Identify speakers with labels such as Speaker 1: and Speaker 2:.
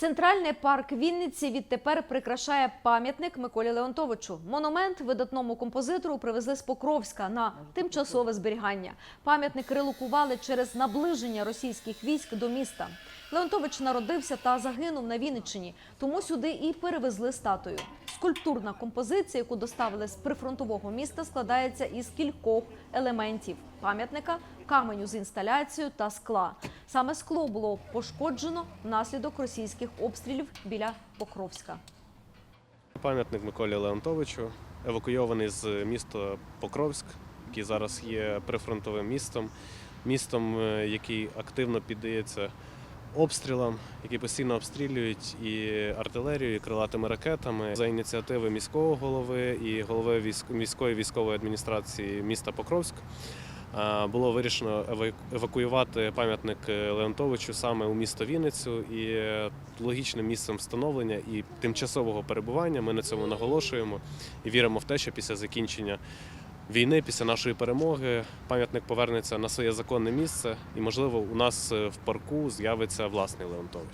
Speaker 1: Центральний парк Вінниці відтепер прикрашає пам'ятник Миколі Леонтовичу. Монумент видатному композитору привезли з Покровська на тимчасове зберігання. Пам'ятник релокували через наближення російських військ до міста. Леонтович народився та загинув на Вінниччині, тому сюди і перевезли статую. Скульптурна композиція, яку доставили з прифронтового міста, складається із кількох елементів пам'ятника, каменю з інсталяцією та скла. Саме скло було пошкоджено внаслідок російських обстрілів біля Покровська.
Speaker 2: Пам'ятник Миколі Леонтовичу, евакуйований з міста Покровськ, який зараз є прифронтовим містом, містом, е, який активно піддається обстрілам, які постійно обстрілюють і артилерією, і крилатими ракетами. За ініціативи міського голови і голови міської військової адміністрації міста Покровськ. Було вирішено еваку- евакуювати пам'ятник е, Леонтовичу саме у місто Вінницю і е, логічним місцем встановлення і тимчасового перебування. Ми на цьому наголошуємо і віримо в те, що після закінчення війни, після нашої перемоги, пам'ятник повернеться на своє законне місце, і, можливо, у нас е, в парку з'явиться власний Леонтович.